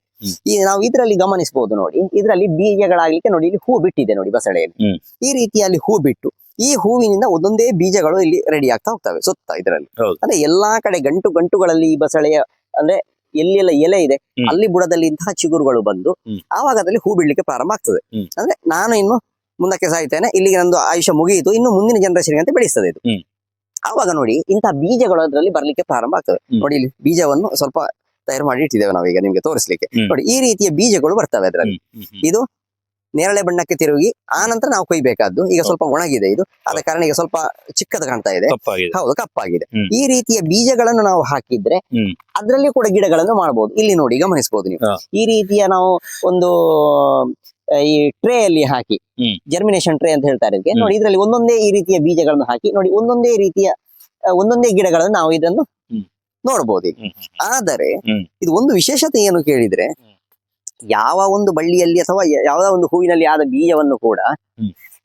ಈ ನಾವು ಇದರಲ್ಲಿ ಗಮನಿಸಬಹುದು ನೋಡಿ ಇದರಲ್ಲಿ ಬೀಜಗಳಾಗ್ಲಿಕ್ಕೆ ನೋಡಿ ಇಲ್ಲಿ ಹೂ ಬಿಟ್ಟಿದೆ ನೋಡಿ ಬಸಳೆಯಲ್ಲಿ. ಈ ರೀತಿಯಲ್ಲಿ ಹೂ ಬಿಟ್ಟು ಈ ಹೂವಿನಿಂದ ಒಂದೊಂದೇ ಬೀಜಗಳು ಇಲ್ಲಿ ರೆಡಿ ಆಗ್ತಾ ಹೋಗ್ತವೆ ಸುತ್ತ ಇದರಲ್ಲಿ. ಅಂದ್ರೆ ಎಲ್ಲಾ ಕಡೆ ಗಂಟು ಗಂಟುಗಳಲ್ಲಿ ಈ ಬಸಳೆಯ ಅಂದ್ರೆ ಎಲ್ಲೆಲ್ಲ ಎಲೆ ಇದೆ ಅಲ್ಲಿ ಬುಡದಲ್ಲಿ ಇಂತಹ ಚಿಗುರುಗಳು ಬಂದು. ಆವಾಗ ಅದರಲ್ಲಿ ಹೂ ಬಿಡ್ಲಿಕ್ಕೆ ಪ್ರಾರಂಭ ಆಗ್ತದೆ. ಅಂದ್ರೆ ನಾನು ಇನ್ನು ಮುಂದಕ್ಕೆ ಸಾಯ್ತೇನೆ ಇಲ್ಲಿಗೆ ನಂದು ಆಯುಷ್ಯ ಮುಗಿಯಿತು ಇನ್ನು ಮುಂದಿನ ಜನರೇಷನ್ ಅಂತ ಬೆಳೆಸ್ತದೆ ಇದು. ಆವಾಗ ನೋಡಿ ಇಂತಹ ಬೀಜಗಳು ಅದರಲ್ಲಿ ಬರ್ಲಿಕ್ಕೆ ಪ್ರಾರಂಭ ಆಗ್ತದೆ. ನೋಡಿ ಇಲ್ಲಿ ಬೀಜವನ್ನು ಸ್ವಲ್ಪ ತಯಾರು ಮಾಡಿ ಇಟ್ಟಿದ್ದೇವೆ ನಾವೀಗ ನಿಮ್ಗೆ ತೋರಿಸ್ಲಿಕ್ಕೆ. ನೋಡಿ ಈ ರೀತಿಯ ಬೀಜಗಳು ಬರ್ತವೆ ಅದರಲ್ಲಿ. ಹ್ಮ್. ನೇರಳೆ ಬಣ್ಣಕ್ಕೆ ತಿರುಗಿ ಆ ನಂತರ ನಾವು ಕೊಯ್ಬೇಕಾದ್ದು. ಈಗ ಸ್ವಲ್ಪ ಒಣಗಿದೆ ಇದು. ಆದ ಕಾರಣ ಈಗ ಸ್ವಲ್ಪ ಚಿಕ್ಕದು ಕಾಣ್ತಾ ಇದೆ. ಹೌದು ಕಪ್ಪಾಗಿದೆ. ಈ ರೀತಿಯ ಬೀಜಗಳನ್ನು ನಾವು ಹಾಕಿದ್ರೆ. ಅದರಲ್ಲಿ ಕೂಡ ಗಿಡಗಳನ್ನು ಮಾಡಬಹುದು ಇಲ್ಲಿ ನೋಡಿ ಗಮನಿಸಬಹುದು ನೀವು. ಈ ರೀತಿಯ ನಾವು ಒಂದು ಈ ಟ್ರೇ ಅಲ್ಲಿ ಹಾಕಿ. ಜರ್ಮಿನೇಷನ್ ಟ್ರೇ ಅಂತ ಹೇಳ್ತಾರೆ ಇದಕ್ಕೆ. ನೋಡಿ ಇದರಲ್ಲಿ ಒಂದೊಂದೇ ಈ ರೀತಿಯ ಬೀಜಗಳನ್ನು ಹಾಕಿ ನೋಡಿ ಒಂದೊಂದೇ ರೀತಿಯ ಒಂದೊಂದೇ ಗಿಡಗಳನ್ನು ನಾವು ಇದನ್ನು. ನೋಡಬಹುದು. ಆದರೆ ಇದು ಒಂದು ವಿಶೇಷತೆ ಏನು ಕೇಳಿದ್ರೆ. ಯಾವ ಒಂದು ಬಳ್ಳಿಯಲ್ಲಿ ಅಥವಾ ಯಾವುದೋ ಒಂದು ಹೂವಿನಲ್ಲಿ ಆದ ಬೀಜವನ್ನು ಕೂಡ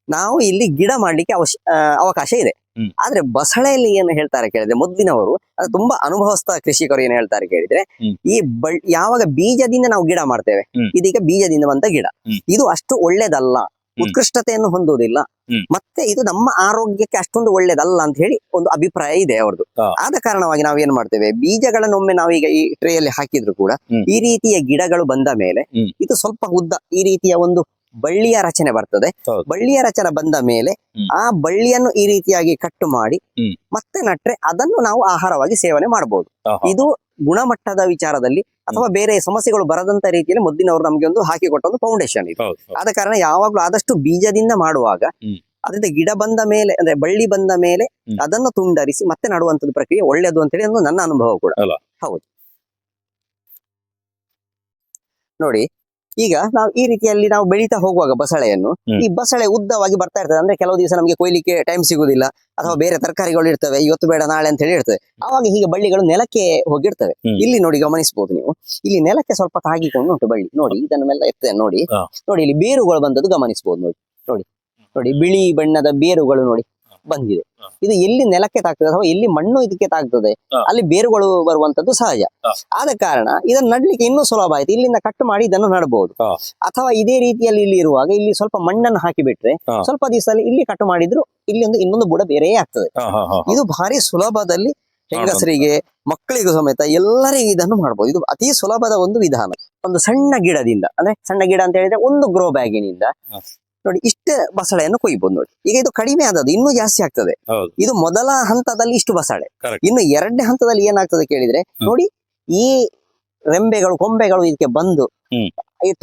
ನಾವು ಇಲ್ಲಿ ಗಿಡ ಮಾಡ್ಲಿಕ್ಕೆ ಅವಶ್ಯ ಅವಕಾಶ ಇದೆ. ಆದ್ರೆ ಬಸಳೆಯಲ್ಲಿ ಏನು ಹೇಳ್ತಾರೆ ಕೇಳಿದ್ರೆ ಮೊದಲಿನವರು ಅದು ತುಂಬಾ ಅನುಭವಸ್ಥ ಕೃಷಿಕರು ಏನು ಹೇಳ್ತಾರೆ ಕೇಳಿದ್ರೆ ಈ ಬಳ್ ಯಾವಾಗ ಬೀಜದಿಂದ ನಾವು ಗಿಡ ಮಾಡ್ತೇವೆ. ಇದೀಗ ಬೀಜದಿಂದ ಬಂದ ಗಿಡ ಇದು ಅಷ್ಟು ಒಳ್ಳೇದಲ್ಲ ಉತ್ಕೃಷ್ಟತೆಯನ್ನು ಹೊಂದುವುದಿಲ್ಲ. ಮತ್ತೆ ಇದು ನಮ್ಮ ಆರೋಗ್ಯಕ್ಕೆ ಅಷ್ಟೊಂದು ಒಳ್ಳೇದಲ್ಲ ಅಂತ ಹೇಳಿ ಒಂದು ಅಭಿಪ್ರಾಯ ಇದೆ ಅವ್ರದ್ದು. ಆದ ಕಾರಣವಾಗಿ ನಾವು ಏನ್ ಮಾಡ್ತೇವೆ? ಬೀಜಗಳನ್ನು ಒಮ್ಮೆ ನಾವೀಗ ಈ ಟ್ರೇಯಲ್ಲಿ ಹಾಕಿದ್ರು ಕೂಡ ಈ ರೀತಿಯ ಗಿಡಗಳು ಬಂದ ಮೇಲೆ ಇದು ಸ್ವಲ್ಪ ಉದ್ದ ಈ ರೀತಿಯ ಒಂದು ಬಳ್ಳಿಯ ರಚನೆ ಬರ್ತದೆ. ಬಳ್ಳಿಯ ರಚನೆ ಬಂದ ಮೇಲೆ ಆ ಬಳ್ಳಿಯನ್ನು ಈ ರೀತಿಯಾಗಿ ಕಟ್ಟು ಮಾಡಿ ಮತ್ತೆ ನಟ್ರೆ ಅದನ್ನು ನಾವು ಆಹಾರವಾಗಿ ಸೇವನೆ ಮಾಡಬಹುದು ಇದು ಗುಣಮಟ್ಟದ ವಿಚಾರದಲ್ಲಿ ಅಥವಾ ಬೇರೆ ಸಮಸ್ಯೆಗಳು ಬರದಂತ ರೀತಿಯಲ್ಲಿ ಮೊದಲಿನವರು ನಮಗೆ ಒಂದು ಹಾಕಿಕೊಟ್ಟ ಒಂದು ಫೌಂಡೇಶನ್ ಇದು. ಆದ ಕಾರಣ ಯಾವಾಗ್ಲೂ ಆದಷ್ಟು ಬೀಜದಿಂದ ಮಾಡುವಾಗ. ಅದರಿಂದ ಗಿಡ ಬಂದ ಮೇಲೆ ಅಂದ್ರೆ ಬಳ್ಳಿ ಬಂದ ಮೇಲೆ ಅದನ್ನ ತುಂಡರಿಸಿ ಮತ್ತೆ ನಡುವಂತದ್ದು ಪ್ರಕ್ರಿಯೆ ಒಳ್ಳೆಯದು ಅಂತೇಳಿ ಒಂದು ನನ್ನ ಅನುಭವ ಕೂಡ? ಹೌದು ನೋಡಿ ಈಗ ನಾವು ಈ ರೀತಿಯಲ್ಲಿ ನಾವು ಬೆಳೀತಾ ಹೋಗುವಾಗ ಬಸಳೆಯನ್ನು ಈ ಬಸಳೆ ಉದ್ದವಾಗಿ ಬರ್ತಾ ಇರ್ತದೆ. ಅಂದ್ರೆ ಕೆಲವು ದಿವಸ ನಮಗೆ ಕೊಯ್ಲಿಕ್ಕೆ ಟೈಮ್ ಸಿಗುದಿಲ್ಲ ಅಥವಾ ಬೇರೆ ತರಕಾರಿಗಳು ಇರ್ತವೆ ಇವತ್ತು ಬೇಡ ನಾಳೆ ಅಂತ ಹೇಳಿ ಇರ್ತದೆ. ಅವಾಗ ಹೀಗೆ ಬಳ್ಳಿಗಳು ನೆಲಕ್ಕೆ ಹೋಗಿರ್ತವೆ. ಇಲ್ಲಿ ನೋಡಿ ಗಮನಿಸಬಹುದು ನೀವು. ಇಲ್ಲಿ ನೆಲಕ್ಕೆ ಸ್ವಲ್ಪ ತಾಗಿಕೊಂಡು ಉಂಟು ಬಳ್ಳಿ. ನೋಡಿ ಇದನ್ನೆಲ್ಲ ಎತ್ತ ಎತ್ತದೆ ನೋಡಿ ನೋಡಿ ಇಲ್ಲಿ ಬೇರುಗಳು ಬಂದದ್ದು ಗಮನಿಸಬಹುದು ನೋಡಿ. ನೋಡಿ ನೋಡಿ ಬಿಳಿ ಬಣ್ಣದ ಬೇರುಗಳು ನೋಡಿ. ಬಂದಿದೆ. ಇದು ಎಲ್ಲಿ ನೆಲಕ್ಕೆ ತಾಗ್ತದೆ ಅಥವಾ ಎಲ್ಲಿ ಮಣ್ಣು ಇದಕ್ಕೆ ತಾಗ್ತದೆ ಅಲ್ಲಿ ಬೇರುಗಳು ಬರುವಂತದ್ದು ಸಹಜ. ಆದ ಕಾರಣ ಇದನ್ನು ನಡ್ಲಿಕ್ಕೆ ಇನ್ನೂ ಸುಲಭ ಆಯ್ತು. ಇಲ್ಲಿಂದ ಕಟ್ ಮಾಡಿ ಇದನ್ನು ನಡಬಹುದು ಅಥವಾ ಇದೇ ರೀತಿಯಲ್ಲಿ ಇಲ್ಲಿ ಇರುವಾಗ ಇಲ್ಲಿ ಸ್ವಲ್ಪ ಮಣ್ಣನ್ನು ಹಾಕಿ ಬಿಟ್ರೆ ಹಾ. ಸ್ವಲ್ಪ ದಿವಸದಲ್ಲಿ ಇಲ್ಲಿ ಕಟ್ ಮಾಡಿದ್ರು ಇಲ್ಲಿ ಒಂದು ಇನ್ನೊಂದು ಬುಡ ಬೇರೆಯೇ ಆಗ್ತದೆ. ಇದು ಭಾರಿ ಸುಲಭದಲ್ಲಿ ಹೆಂಗಸರಿಗೆ ಮಕ್ಕಳಿಗೂ ಸಮೇತ ಎಲ್ಲರಿಗೂ ಇದನ್ನು ಮಾಡಬಹುದು ಇದು ಅತಿ ಸುಲಭದ ಒಂದು ವಿಧಾನ. ಒಂದು ಸಣ್ಣ ಗಿಡದಿಂದ ಅಂದ್ರೆ ಸಣ್ಣ ಗಿಡ ಅಂತ ಹೇಳಿದ್ರೆ ಒಂದು ಗ್ರೋ ಬ್ಯಾಗಿನಿಂದ. ನೋಡಿ ಇಷ್ಟು ಬಸಳೆಯನ್ನು ಕೊಯ್ಬೋದು ನೋಡಿ. ಈಗ ಇದು ಕಡಿಮೆ ಆದದ್ದು ಇನ್ನೂ ಜಾಸ್ತಿ ಆಗ್ತದೆ. ಇದು ಮೊದಲ ಹಂತದಲ್ಲಿ ಇಷ್ಟು ಬಸಳೆ. ಇನ್ನು ಎರಡನೇ ಹಂತದಲ್ಲಿ ಏನಾಗ್ತದೆ ಕೇಳಿದ್ರೆ ನೋಡಿ ಈ ರೆಂಬೆಗಳು ಕೊಂಬೆಗಳು ಇದಕ್ಕೆ ಬಂದು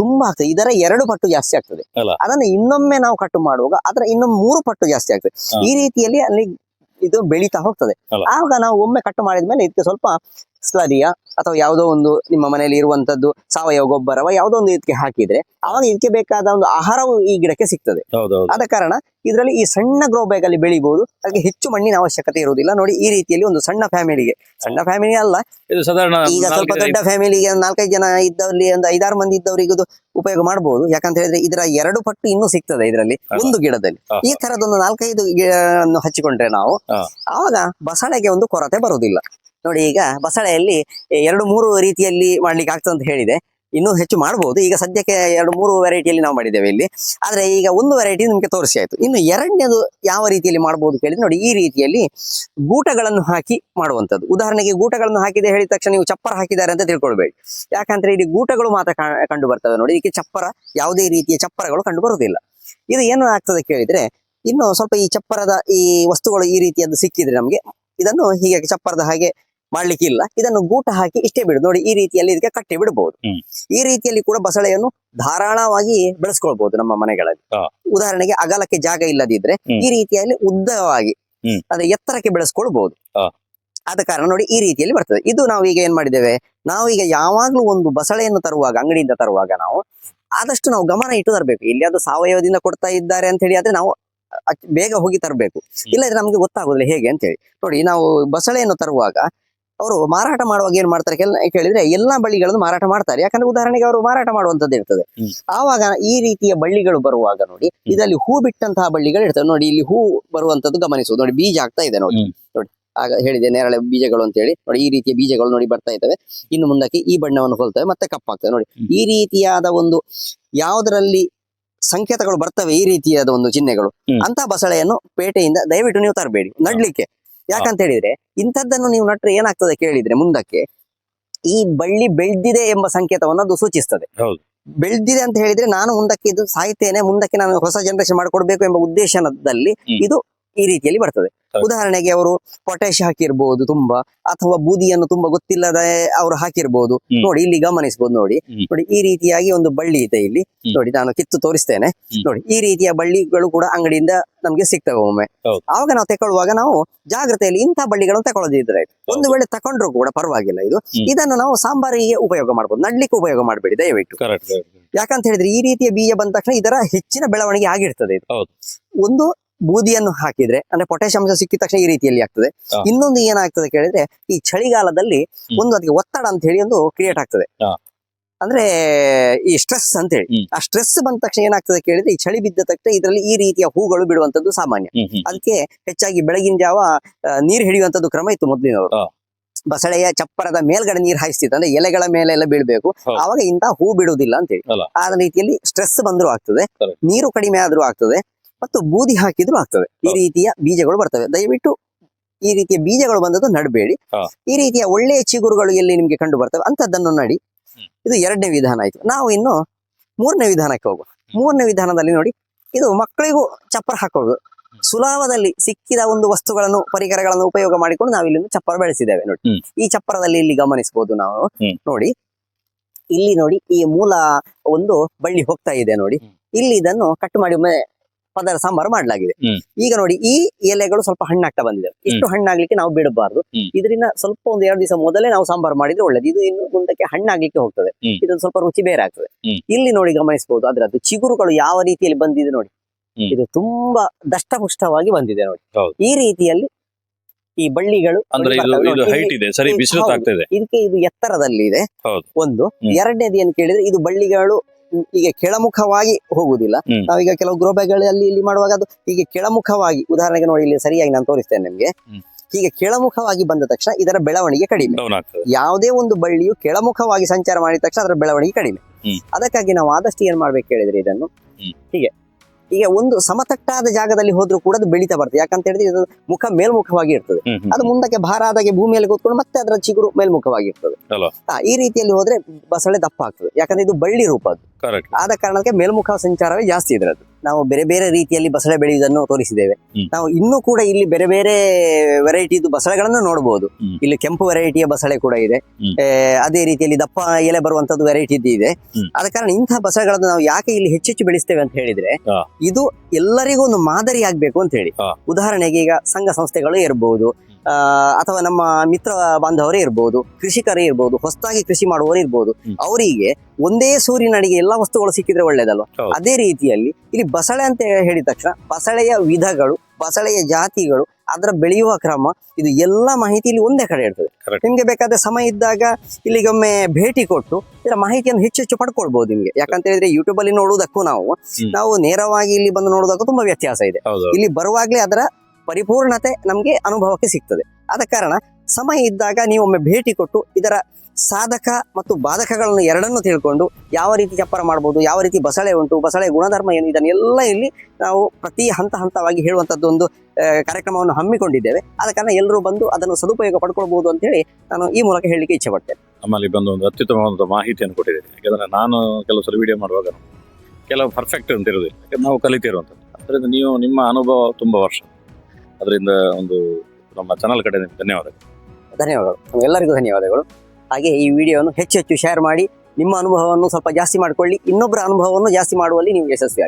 ತುಂಬಾ ಆಗ್ತದೆ. ಇದರ ಎರಡು ಪಟ್ಟು ಜಾಸ್ತಿ ಆಗ್ತದೆ. ಅದನ್ನ ಇನ್ನೊಮ್ಮೆ ನಾವು ಕಟ್ಟು ಮಾಡುವಾಗ ಅದರ ಇನ್ನೊಮ್ಮೆ ಮೂರು ಪಟ್ಟು ಜಾಸ್ತಿ ಆಗ್ತದೆ. ಈ ರೀತಿಯಲ್ಲಿ ಅಲ್ಲಿ ಇದು ಬೆಳೀತಾ ಹೋಗ್ತದೆ. ಆಗ ಆವಾಗ ನಾವು ಒಮ್ಮೆ ಕಟ್ಟು ಮಾಡಿದ್ಮೇಲೆ ಇದಕ್ಕೆ ಸ್ವಲ್ಪ ಸ್ಲರಿಯ ಅಥವಾ ಯಾವುದೋ ಒಂದು ನಿಮ್ಮ ಮನೆಯಲ್ಲಿ ಇರುವಂತದ್ದು ಸಾವಯವ ಗೊಬ್ಬರವ ಯಾವುದೋ ಒಂದು ಇದಕ್ಕೆ ಹಾಕಿದ್ರೆ ಅವಾಗ ಇದಕ್ಕೆ ಬೇಕಾದ ಒಂದು ಆಹಾರವು ಈ ಗಿಡಕ್ಕೆ ಸಿಗ್ತದೆ. ಆದ ಕಾರಣ ಇದರಲ್ಲಿ ಈ ಸಣ್ಣ ಗ್ರೋ ಬ್ಯಾಗ್ ಅಲ್ಲಿ ಬೆಳಿಬಹುದು ಅದಕ್ಕೆ ಹೆಚ್ಚು ಮಣ್ಣಿನ ಅವಶ್ಯಕತೆ ಇರುವುದಿಲ್ಲ. ನೋಡಿ ಈ ರೀತಿಯಲ್ಲಿ ಒಂದು ಸಣ್ಣ ಫ್ಯಾಮಿಲಿಗೆ ಸಣ್ಣ ಫ್ಯಾಮಿಲಿ ಅಲ್ಲ. ಇದು ಸಾಧಾರಣ ಈಗ ಸ್ವಲ್ಪ ದೊಡ್ಡ ಫ್ಯಾಮಿಲಿಗೆ ಒಂದು ನಾಲ್ಕೈದು ಜನ ಇದ್ದವ್ರಲ್ಲಿ ಒಂದು ಐದಾರು ಮಂದಿ ಇದ್ದವರಿಗೆ ಇದು ಉಪಯೋಗ ಮಾಡಬಹುದು ಯಾಕಂತ ಹೇಳಿದ್ರೆ ಇದರ ಎರಡು ಪಟ್ಟು ಇನ್ನೂ ಸಿಗ್ತದೆ ಇದರಲ್ಲಿ ಒಂದು ಗಿಡದಲ್ಲಿ. ಈ ತರದೊಂದು ನಾಲ್ಕೈದು ಹಚ್ಚಿಕೊಂಡ್ರೆ ನಾವು. ಆವಾಗ ಬಸಳೆಗೆ ಒಂದು ಕೊರತೆ ಬರುವುದಿಲ್ಲ. ನೋಡಿ, ಈಗ ಬಸಳೆಯಲ್ಲಿ ಎರಡು ಮೂರು ರೀತಿಯಲ್ಲಿ ಮಾಡ್ಲಿಕ್ಕೆ ಆಗ್ತದೆ ಅಂತ ಹೇಳಿದೆ. ಇನ್ನೂ ಹೆಚ್ಚು ಮಾಡಬಹುದು ಈಗ ಸದ್ಯಕ್ಕೆ ಎರಡು ಮೂರು ವೆರೈಟಿಯಲ್ಲಿ ನಾವು ಮಾಡಿದ್ದೇವೆ ಇಲ್ಲಿ. ಆದ್ರೆ ಈಗ ಒಂದು ವೆರೈಟಿ ನಿಮಗೆ ತೋರಿಸಿ ಆಯ್ತು. ಇನ್ನು ಎರಡನೇದು ಯಾವ ರೀತಿಯಲ್ಲಿ ಮಾಡಬಹುದು ಕೇಳಿದ್ರೆ ನೋಡಿ, ಈ ರೀತಿಯಲ್ಲಿ ಗೂಟಗಳನ್ನು ಹಾಕಿ ಮಾಡುವಂತದ್ದು ಉದಾಹರಣೆಗೆ ಗೂಟಗಳನ್ನು ಹಾಕಿದೆ ಹೇಳಿದ ತಕ್ಷಣ ನೀವು ಚಪ್ಪರ ಹಾಕಿದ್ದಾರೆ ಅಂತ ತಿಳ್ಕೊಳ್ಬೇಡಿ ಯಾಕಂದ್ರೆ ಇಲ್ಲಿ ಗೂಟಗಳು ಮಾತ್ರ ಕಂಡು ಬರ್ತವೆ ನೋಡಿ. ಇದಕ್ಕೆ ಚಪ್ಪರ ಯಾವುದೇ ರೀತಿಯ ಚಪ್ಪರಗಳು ಕಂಡು ಬರುವುದಿಲ್ಲ. ಇದು ಏನು ಆಗ್ತದೆ ಕೇಳಿದ್ರೆ, ಇನ್ನು ಸ್ವಲ್ಪ ಈ ಚಪ್ಪರದ ಈ ವಸ್ತುಗಳು ಈ ರೀತಿಯದ್ದು ಸಿಕ್ಕಿದ್ರೆ ನಮಗೆ ಇದನ್ನು ಹೀಗೆ ಚಪ್ಪರದ ಹಾಗೆ ಮಾಡ್ಲಿಕ್ಕಿಲ್ಲ. ಇದನ್ನು ಗೂಟ ಹಾಕಿ ಇಷ್ಟೇ ಬಿಡು. ನೋಡಿ ಈ ರೀತಿಯಲ್ಲಿ ಇದಕ್ಕೆ ಕಟ್ಟಿ ಬಿಡಬಹುದು ಈ ರೀತಿಯಲ್ಲಿ ಕೂಡ ಬಸಳೆಯನ್ನು ಧಾರಾಳವಾಗಿ ಬೆಳೆಸ್ಕೊಳ್ಬಹುದು ನಮ್ಮ ಮನೆಗಳಲ್ಲಿ. ಉದಾಹರಣೆಗೆ ಅಗಲಕ್ಕೆ ಜಾಗ ಇಲ್ಲದಿದ್ರೆ ಈ ರೀತಿಯಲ್ಲಿ ಉದ್ದವಾಗಿ ಅದ ಅಂದ್ರೆ ಎತ್ತರಕ್ಕೆ ಬೆಳೆಸ್ಕೊಳ್ಬಹುದು ಆದ ಕಾರಣ ನೋಡಿ ಈ ರೀತಿಯಲ್ಲಿ ಬರ್ತದೆ. ಇದು ನಾವು ಈಗ ಏನ್ ಮಾಡಿದ್ದೇವೆ? ನಾವು ಈಗ ಯಾವಾಗ್ಲೂ ಒಂದು ಬಸಳೆಯನ್ನು ತರುವಾಗ ಅಂಗಡಿಯಿಂದ ತರುವಾಗ ನಾವು ಆದಷ್ಟು ನಾವು ಗಮನ ಇಟ್ಟು ತರಬೇಕು. ಇಲ್ಲಿ ಅದು ಸಾವಯವದಿಂದ ಕೊಡ್ತಾ ಇದ್ದಾರೆ ಅಂತ ಹೇಳಿ ಆದ್ರೆ ನಾವು ಬೇಗ ಹೋಗಿ ತರಬೇಕು. ಇಲ್ಲದ್ರೆ ನಮ್ಗೆ ಗೊತ್ತಾಗುದಿಲ್ಲ ಹೇಗೆ ಅಂತ ಹೇಳಿ. ನೋಡಿ ನಾವು ಬಸಳೆಯನ್ನು ತರುವಾಗ ಅವರು ಮಾರಾಟ ಮಾಡುವಾಗ ಏನ್ ಮಾಡ್ತಾರೆ? ಕೆಲ ಕೇಳಿದ್ರೆ ಎಲ್ಲಾ ಬಳ್ಳಿಗಳನ್ನು ಮಾರಾಟ ಮಾಡ್ತಾರೆ. ಯಾಕಂದ್ರೆ ಉದಾಹರಣೆಗೆ ಅವರು ಮಾರಾಟ ಮಾಡುವಂತದ್ದು ಇರ್ತದೆ. ಆವಾಗ ಈ ರೀತಿಯ ಬಳ್ಳಿಗಳು ಬರುವಾಗ ನೋಡಿ ಇದರಲ್ಲಿ ಹೂ ಬಿಟ್ಟಂತಹ ಬಳ್ಳಿಗಳು ಇರ್ತವೆ. ನೋಡಿ ಇಲ್ಲಿ ಹೂ ಬರುವಂತದ್ದು ಗಮನಿಸುವುದು. ನೋಡಿ ಬೀಜ ಆಗ್ತಾ ಇದೆ ನೋಡಿ. ನೋಡಿ ಆಗ ಹೇಳಿದೆ ನೇರಳೆ ಬೀಜಗಳು ಅಂತ ಹೇಳಿ ನೋಡಿ ಈ ರೀತಿಯ ಬೀಜಗಳು ನೋಡಿ ಬರ್ತಾ ಇದ್ದಾವೆ. ಇನ್ನು ಮುಂದಕ್ಕೆ ಈ ಬಣ್ಣವನ್ನು ಹೋಲ್ತವೆ ಮತ್ತೆ ಕಪ್ಪಾಗ್ತವೆ. ನೋಡಿ ಈ ರೀತಿಯಾದ ಒಂದು ಯಾವುದರಲ್ಲಿ ಸಂಕೇತಗಳು ಬರ್ತವೆ ಈ ರೀತಿಯಾದ ಒಂದು ಚಿಹ್ನೆಗಳು ಅಂತ ಬಸಳೆಯನ್ನು ಪೇಟೆಯಿಂದ ದಯವಿಟ್ಟು ನೀವು ತರಬೇಡಿ. ನಡ್ಲಿಕ್ಕೆ. ಯಾಕಂತ ಹೇಳಿದ್ರೆ ಇಂಥದ್ದನ್ನು ನೀವು ನಟ್ರೆ ಏನಾಗ್ತದೆ ಕೇಳಿದ್ರೆ ಮುಂದಕ್ಕೆ ಈ ಬಳ್ಳಿ ಬೆಳೆದಿದೆ ಎಂಬ ಸಂಕೇತವನ್ನು ಅದು ಸೂಚಿಸ್ತದೆ. ಬೆಳೆದಿದೆ ಅಂತ ಹೇಳಿದ್ರೆ ನಾನು ಮುಂದಕ್ಕೆ ಇದು ಸಾಯ್ತೇನೆ ಮುಂದಕ್ಕೆ ನಾನು ಹೊಸ ಜನರೇಷನ್ ಮಾಡಿಕೊಡ್ಬೇಕು ಎಂಬ ಉದ್ದೇಶದಲ್ಲಿ ಇದು ಈ ರೀತಿಯಲ್ಲಿ ಬರ್ತದೆ. ಉದಾಹರಣೆಗೆ ಅವರು ಪೊಟ್ಯಾಶ್ ಹಾಕಿರ್ಬಹುದು ತುಂಬಾ ಅಥವಾ ಬೂದಿಯನ್ನು ತುಂಬಾ ಗೊತ್ತಿಲ್ಲದೆ ಅವರು ಹಾಕಿರ್ಬಹುದು ನೋಡಿ ಇಲ್ಲಿ ಗಮನಿಸಬಹುದು ನೋಡಿ. ನೋಡಿ ಈ ರೀತಿಯಾಗಿ ಒಂದು ಬಳ್ಳಿ ಇದೆ ಇಲ್ಲಿ. ನೋಡಿ ನಾನು ಕಿತ್ತು ತೋರಿಸ್ತೇನೆ. ನೋಡಿ ಈ ರೀತಿಯ ಬಳ್ಳಿಗಳು ಕೂಡ ಅಂಗಡಿಯಿಂದ ನಮ್ಗೆ ಸಿಗ್ತವೆ ಒಮ್ಮೆ. ಆವಾಗ ನಾವು ತಗೊಳ್ಳುವಾಗ ನಾವು ಜಾಗ್ರತೆಯಲ್ಲಿ ಇಂತಹ ಬಳ್ಳಿಗಳನ್ನು ತಗೊಳ್ಳೋದಿದ್ರೆ. ಒಂದು ವೇಳೆ ತಕೊಂಡ್ರು ಕೂಡ ಪರವಾಗಿಲ್ಲ ಇದು. ಇದನ್ನು ನಾವು ಸಾಂಬಾರಿಗೆ ಉಪಯೋಗ ಮಾಡಬಹುದು ನಡ್ಲಿಕ್ಕೆ ಉಪಯೋಗ ಮಾಡಬೇಡಿ ದಯವಿಟ್ಟು. ಯಾಕಂತ ಹೇಳಿದ್ರೆ ಈ ರೀತಿಯ ಬೀಜ ಬಂದ ತಕ್ಷಣ ಇದರ ಹೆಚ್ಚಿನ ಬೆಳವಣಿಗೆ ಆಗಿರ್ತದೆ ಇದು. ಒಂದು ಬೂದಿಯನ್ನು ಹಾಕಿದ್ರೆ ಅಂದ್ರೆ ಪೊಟ್ಯಾಷಿಯಂ ಅಂಶ ಸಿಕ್ಕಿದ ತಕ್ಷಣ ಈ ರೀತಿಯಲ್ಲಿ ಆಗ್ತದೆ. ಇನ್ನೊಂದು ಏನಾಗ್ತದೆ ಕೇಳಿದ್ರೆ ಈ ಚಳಿಗಾಲದಲ್ಲಿ. ಒಂದು ಅದಕ್ಕೆ ಒತ್ತಡ ಅಂತ ಹೇಳಿ ಒಂದು ಕ್ರಿಯೇಟ್ ಆಗ್ತದೆ. ಅಂದ್ರೆ ಈ ಸ್ಟ್ರೆಸ್ ಅಂತ ಹೇಳಿ. ಆ ಸ್ಟ್ರೆಸ್ ಬಂದ ತಕ್ಷಣ ಏನಾಗ್ತದೆ ಕೇಳಿದ್ರೆ ಈ ಚಳಿ ಬಿದ್ದ ತಕ್ಷಣ ಇದರಲ್ಲಿ ಈ ರೀತಿಯ ಹೂಗಳು ಬಿಡುವಂತದ್ದು ಸಾಮಾನ್ಯ. ಅದಕ್ಕೆ ಹೆಚ್ಚಾಗಿ ಬೆಳಗಿನ ಜಾವ ನೀರ್ ಹಿಡಿಯುವಂತದ್ದು ಕ್ರಮ ಇತ್ತು ಮೊದಲಿನವರು. ಬಸಳೆಯ ಚಪ್ಪರದ ಮೇಲ್ಗಡೆ ನೀರು ಹಾಯಿಸ್ತಿತ್ತು. ಅಂದ್ರೆ ಎಲೆಗಳ ಮೇಲೆ ಎಲ್ಲ ಬೀಳ್ಬೇಕು. ಆವಾಗ ಇಂತ ಹೂ ಬಿಡುವುದಿಲ್ಲ ಅಂತೇಳಿ ಹೇಳಿ. ಆ ರೀತಿಯಲ್ಲಿ ಸ್ಟ್ರೆಸ್ ಬಂದ್ರು ಆಗ್ತದೆ. ನೀರು ಕಡಿಮೆ ಆದ್ರೂ ಆಗ್ತದೆ. ಮತ್ತು ಬೂದಿ ಹಾಕಿದ್ರು ಆಗ್ತದೆ. ಈ ರೀತಿಯ ಬೀಜಗಳು ಬರ್ತವೆ. ದಯವಿಟ್ಟು ಈ ರೀತಿಯ ಬೀಜಗಳು ಬಂದದ್ದು ನಡಬೇಡಿ. ಈ ರೀತಿಯ ಒಳ್ಳೆಯ ಚಿಗುರುಗಳು ಎಲ್ಲಿ ನಿಮ್ಗೆ ಕಂಡು ಬರ್ತವೆ ಅಂತದ್ದನ್ನು ನಡಿ ಇದು ಎರಡನೇ ವಿಧಾನ ಆಯ್ತು. ನಾವು ಇನ್ನು ಮೂರನೇ ವಿಧಾನಕ್ಕೆ ಹೋಗುವ ಮೂರನೇ ವಿಧಾನದಲ್ಲಿ ನೋಡಿ ಇದು ಮಕ್ಕಳಿಗೂ ಚಪ್ಪರ ಹಾಕೋದು. ಸುಲಭದಲ್ಲಿ ಸಿಕ್ಕಿದ ಒಂದು ವಸ್ತುಗಳನ್ನು ಪರಿಕರಗಳನ್ನು ಉಪಯೋಗ ಮಾಡಿಕೊಂಡು ನಾವು ಇಲ್ಲಿ ಚಪ್ಪರ ಬೆಳೆಸಿದ್ದೇವೆ ನೋಡಿ. ಈ ಚಪ್ಪರದಲ್ಲಿ ಇಲ್ಲಿ ಗಮನಿಸಬಹುದು ನಾವು. ನೋಡಿ ಇಲ್ಲಿ ನೋಡಿ ಈ ಮೂಲ ಒಂದು ಬಳ್ಳಿ ಹೋಗ್ತಾ ಇದೆ ನೋಡಿ. ಇಲ್ಲಿ ಇದನ್ನು ಕಟ್ ಮಾಡಿ ಪದರ ಸಾಂಬಾರು ಮಾಡಲಾಗಿದೆ. ಈಗ ನೋಡಿ ಈ ಎಲೆಗಳು ಸ್ವಲ್ಪ ಹಣ್ಣಾಗ್ತಾ ಬಂದಿದೆ. ಇಷ್ಟು ಹಣ್ಣಾಗ್ಲಿಕ್ಕೆ ನಾವು ಬಿಡಬಾರ್ದು. ಇದರಿಂದ ಸ್ವಲ್ಪ ಒಂದು ಎರಡು ದಿವಸ ಮೊದಲೇ ನಾವು ಸಾಂಬಾರು ಮಾಡಿದ್ರೆ ಒಳ್ಳೇದು. ಇದು ಇನ್ನು ಮುಂದಕ್ಕೆ ಹಣ್ಣಾಗ್ಲಿಕ್ಕೆ ಹೋಗ್ತದೆ. ಇದೊಂದು ಇದು ಸ್ವಲ್ಪ ರುಚಿ ಬೇರೆ ಆಗ್ತದೆ. ಇಲ್ಲಿ ನೋಡಿ ಗಮನಿಸಬಹುದು ಅದರದ್ದು ಚಿಗುರುಗಳು ಯಾವ ರೀತಿಯಲ್ಲಿ ಬಂದಿದೆ ನೋಡಿ. ಇದು ತುಂಬಾ ದಷ್ಟಪುಷ್ಟವಾಗಿ ಬಂದಿದೆ ನೋಡಿ. ಈ ರೀತಿಯಲ್ಲಿ ಈ ಬಳ್ಳಿಗಳು ಅಂದ್ರೆ ಇದಕ್ಕೆ ಇದು ಎತ್ತರದಲ್ಲಿ ಇದೆ ಒಂದು. ಎರಡನೇದು ಏನ್ ಕೇಳಿದ್ರೆ ಇದು ಬಳ್ಳಿಗಳು ಈಗ ಕೆಳಮುಖವಾಗಿ ಹೋಗುದಿಲ್ಲ. ನಾವೀಗ ಕೆಲವು ಗ್ರೋಬ್ಯಾಗ್ಗಳಲ್ಲಿ ಇಲ್ಲಿ ಮಾಡುವಾಗ ಅದು ಹೀಗೆ ಕೆಳಮುಖವಾಗಿ ಉದಾಹರಣೆಗೆ ನೋಡಿ ಇಲ್ಲಿ ಸರಿಯಾಗಿ ನಾನು ತೋರಿಸ್ತೇನೆ ನಿಮ್ಗೆ. ಹೀಗೆ ಕೆಳಮುಖವಾಗಿ ಬಂದ ತಕ್ಷಣ ಇದರ ಬೆಳವಣಿಗೆ ಕಡಿಮೆ. ಯಾವುದೇ ಒಂದು ಬಳ್ಳಿಯು ಕೆಳಮುಖವಾಗಿ ಸಂಚಾರ ಮಾಡಿದ ತಕ್ಷಣ ಅದರ ಬೆಳವಣಿಗೆ ಕಡಿಮೆ. ಅದಕ್ಕಾಗಿ ನಾವು ಆದಷ್ಟು ಏನ್ ಮಾಡ್ಬೇಕು ಹೇಳಿದ್ರೆ ಇದನ್ನು? ಹೀಗೆ ಈಗ ಒಂದು ಸಮತಟ್ಟಾದ ಜಾಗದಲ್ಲಿ ಹೋದ್ರೂ ಕೂಡ ಅದು ಬೆಳೀತಾ ಬರ್ತದೆ. ಯಾಕಂತ ಹೇಳಿದ್ರೆ ಇದು ಮುಖ ಮೇಲ್ಮುಖವಾಗಿ ಇರ್ತದೆ. ಅದು ಮುಂದಕ್ಕೆ ಭಾರ ಆದಾಗೆ ಭೂಮಿಯಲ್ಲಿ ಕೂತ್ಕೊಂಡು ಮತ್ತೆ ಅದರ ಚಿಗುರು ಮೇಲ್ಮುಖವಾಗಿ ಇರ್ತದೆ. ಈ ರೀತಿಯಲ್ಲಿ ಹೋದ್ರೆ ಬಸಳೆ ದಪ್ಪ ಆಗ್ತದೆ. ಯಾಕಂದ್ರೆ ಇದು ಬಳ್ಳಿ ರೂಪ ಅದು. ಕರೆಕ್ಟ್ ಆದ ಕಾರಣಕ್ಕೆ ಮೇಲ್ಮುಖ ಸಂಚಾರವೇ ಜಾಸ್ತಿ ಇದರದ್ದು. ನಾವು ಬೇರೆ ಬೇರೆ ರೀತಿಯಲ್ಲಿ ಬಸಳೆ ಬೆಳೆಯುವುದನ್ನು ತೋರಿಸಿದ್ದೇವೆ. ನಾವು ಇನ್ನೂ ಕೂಡ ಇಲ್ಲಿ ಬೇರೆ ಬೇರೆ ವೆರೈಟಿದು ಬಸಳೆಗಳನ್ನು ನೋಡಬಹುದು ಇಲ್ಲಿ ಕೆಂಪು ವೆರೈಟಿಯ ಬಸಳೆ ಕೂಡ ಇದೆ. ಅದೇ ರೀತಿಯಲ್ಲಿ ದಪ್ಪ ಎಲೆ ಬರುವಂತದ್ದು ವೆರೈಟಿ ಇದೆ. ಆದ ಕಾರಣ ಇಂತಹ ಬಸಳೆಗಳನ್ನು ನಾವು ಯಾಕೆ ಇಲ್ಲಿ ಹೆಚ್ಚೆಚ್ಚು ಬೆಳೆಸ್ತೇವೆ ಅಂತ ಹೇಳಿದ್ರೆ ಇದು ಎಲ್ಲರಿಗೂ ಒಂದು ಮಾದರಿ ಆಗ್ಬೇಕು ಅಂತ ಹೇಳಿ. ಉದಾಹರಣೆಗೆ ಈಗ ಸಂಘ ಸಂಸ್ಥೆಗಳು ಇರ್ಬೋದು ಆ, ಅಥವಾ ನಮ್ಮ ಮಿತ್ರ ಬಾಂಧವರೇ ಇರ್ಬೋದು ಕೃಷಿಕರೇ ಇರ್ಬೋದು ಹೊಸದಾಗಿ ಕೃಷಿ ಮಾಡುವವರು ಇರ್ಬೋದು ಅವರಿಗೆ ಒಂದೇ ಸೂರಿನಡಿಗೆ ಎಲ್ಲಾ ವಸ್ತುಗಳು ಸಿಕ್ಕಿದ್ರೆ ಒಳ್ಳೇದಲ್ವ? ಅದೇ ರೀತಿಯಲ್ಲಿ ಇಲ್ಲಿ ಬಸಳೆ ಅಂತ ಹೇಳಿದ ತಕ್ಷಣ ಬಸಳೆಯ ವಿಧಗಳು ಬಸಳೆಯ ಜಾತಿಗಳು ಅದರ ಬೆಳೆಯುವ ಕ್ರಮ ಇದು ಎಲ್ಲ ಮಾಹಿತಿ ಇಲ್ಲಿ ಒಂದೇ ಕಡೆ ಇರ್ತದೆ. ನಿಮ್ಗೆ ಬೇಕಾದ ಸಮಯ ಇದ್ದಾಗ ಇಲ್ಲಿಗೊಮ್ಮೆ ಭೇಟಿ ಕೊಟ್ಟು ಇದರ ಮಾಹಿತಿಯನ್ನು ಹೆಚ್ಚು ಹೆಚ್ಚು ಪಡ್ಕೊಳ್ಬಹುದು ನಿಮ್ಗೆ. ಯಾಕಂತ ಹೇಳಿದ್ರೆ ಯೂಟ್ಯೂಬ್ ಅಲ್ಲಿ ನೋಡುವುದಕ್ಕೂ ನಾವು ನಾವು ನೇರವಾಗಿ ಇಲ್ಲಿ ಬಂದು ನೋಡುವುದಕ್ಕೂ ತುಂಬಾ ವ್ಯತ್ಯಾಸ ಇದೆ. ಇಲ್ಲಿ ಬರುವಾಗ್ಲೇ ಅದರ ಪರಿಪೂರ್ಣತೆ ನಮಗೆ ಅನುಭವಕ್ಕೆ ಸಿಗ್ತದೆ. ಆದ ಕಾರಣ ಸಮಯ ಇದ್ದಾಗ ನೀವು ಒಮ್ಮೆ ಭೇಟಿ ಕೊಟ್ಟು ಇದರ ಸಾಧಕ ಮತ್ತು ಬಾಧಕಗಳನ್ನು ಎರಡನ್ನೂ ತಿಳ್ಕೊಂಡು ಯಾವ ರೀತಿ ಚಪ್ಪರ ಮಾಡ್ಬೋದು, ಯಾವ ರೀತಿ ಬಸಳೆ ಉಂಟು, ಬಸಳೆ ಗುಣಧರ್ಮ ಏನು, ಇದನ್ನೆಲ್ಲ ಇಲ್ಲಿ ನಾವು ಪ್ರತಿ ಹಂತ ಹಂತವಾಗಿ ಹೇಳುವಂತದ್ದು ಒಂದು ಕಾರ್ಯಕ್ರಮವನ್ನು ಹಮ್ಮಿಕೊಂಡಿದ್ದೇವೆ. ಆದ ಕಾರಣ ಎಲ್ಲರೂ ಬಂದು ಅದನ್ನು ಸದುಪಯೋಗ ಪಡ್ಕೊಳ್ಬಹುದು ಅಂತ ಹೇಳಿ ನಾನು ಈ ಮೂಲಕ ಹೇಳಲಿಕ್ಕೆ ಇಚ್ಛೆ ಪಡ್ತೇನೆ. ನಮ್ಮಲ್ಲಿ ಬಂದು ಒಂದು ಅತ್ಯುತ್ತಮವಾದ ಮಾಹಿತಿಯನ್ನು ಕೊಟ್ಟಿದ್ದೇನೆ ಯಾಕಂದರೆ ನಾನು ಕೆಲವು ಸಲ ವಿಡಿಯೋ ಮಾಡುವಾಗ ಕೆಲವು ಪರ್ಫೆಕ್ಟ್ ಅಂತ ಇರೋದಿಲ್ಲ ನಾವು ಕಲಿತಿರುವಂಥದ್ದು. ಅದರಿಂದ ನೀವು ನಿಮ್ಮ ಅನುಭವ ತುಂಬಾ ವರ್ಷ. ಅದರಿಂದ ಒಂದು ನಮ್ಮ ಚಾನಲ್ ಕಡೆ ಧನ್ಯವಾದಗಳು. ಧನ್ಯವಾದಗಳು. ಎಲ್ಲರಿಗೂ ಧನ್ಯವಾದಗಳು. ಹಾಗೆ ಈ ವಿಡಿಯೋವನ್ನು ಹೆಚ್ಚು ಹೆಚ್ಚು ಶೇರ್ ಮಾಡಿ ನಿಮ್ಮ ಅನುಭವವನ್ನು ಸ್ವಲ್ಪ ಜಾಸ್ತಿ ಮಾಡಿಕೊಳ್ಳಿ. ಇನ್ನೊಬ್ಬರ ಅನುಭವವನ್ನು ಜಾಸ್ತಿ ಮಾಡುವಲ್ಲಿ ನೀವು ಯಶಸ್ವಿಯಾಗಿ.